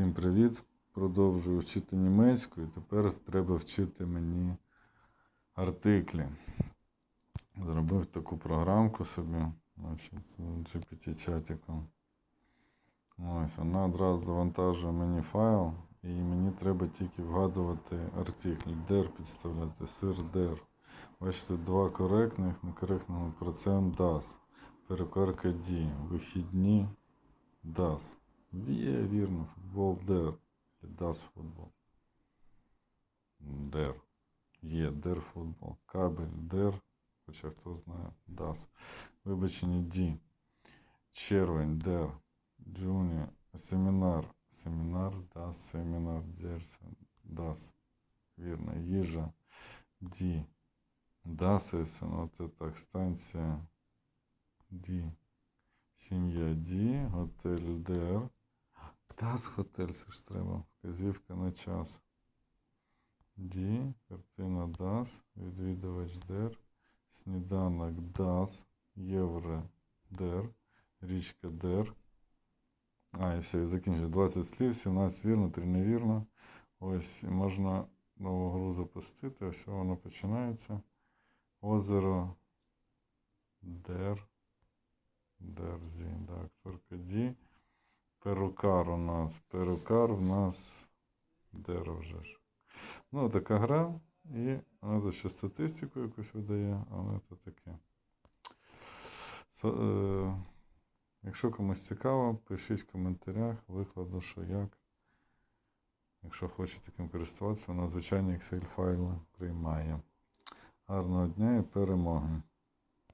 Всім привіт! Продовжую вчити німецьку і тепер треба вчити мені артиклі. Зробив таку програмку собі, значить, GPT-чатиком. Ось, вона одразу завантажує мені файл, і мені треба тільки вгадувати артикль. Der підставляти, сир der. Бачите, два коректних, некоректного процент das. Перекорка die. Вихідні das. Є, вірно, футбол der. Das футбол. Der. Є, der футбол. Кабель der. Хоча хто знає, das. Вибачення die. Червень der. Джуні. Семінар. Семінар, das, семінар, der, das. Вірно. Їжа. Die. Das Essen, ну це так, станція Die. Сім'я Ді, готель Дер. Das готель, це ж треба. Вказівка на час. Ді, картина Das, відвідувач Дер, сніданок Das, євро Дер, річка Дер. А, і все, і закінчую. 20 слів, 17 вірно, 3 невірно. Ось, можна нову гру запустити, ось воно починається. Озеро Дер. Дерзі, да, акторка Ді. Перукар у нас. Перукар у нас Дер вже ж. Ну, така гра. І вона ще статистику якусь видає, але це таке. Со- е, якщо комусь цікаво, пишіть в коментарях, викладу, що як. Якщо хочете таким користуватися, вона звичайні Excel файли приймає. Гарного дня і перемоги!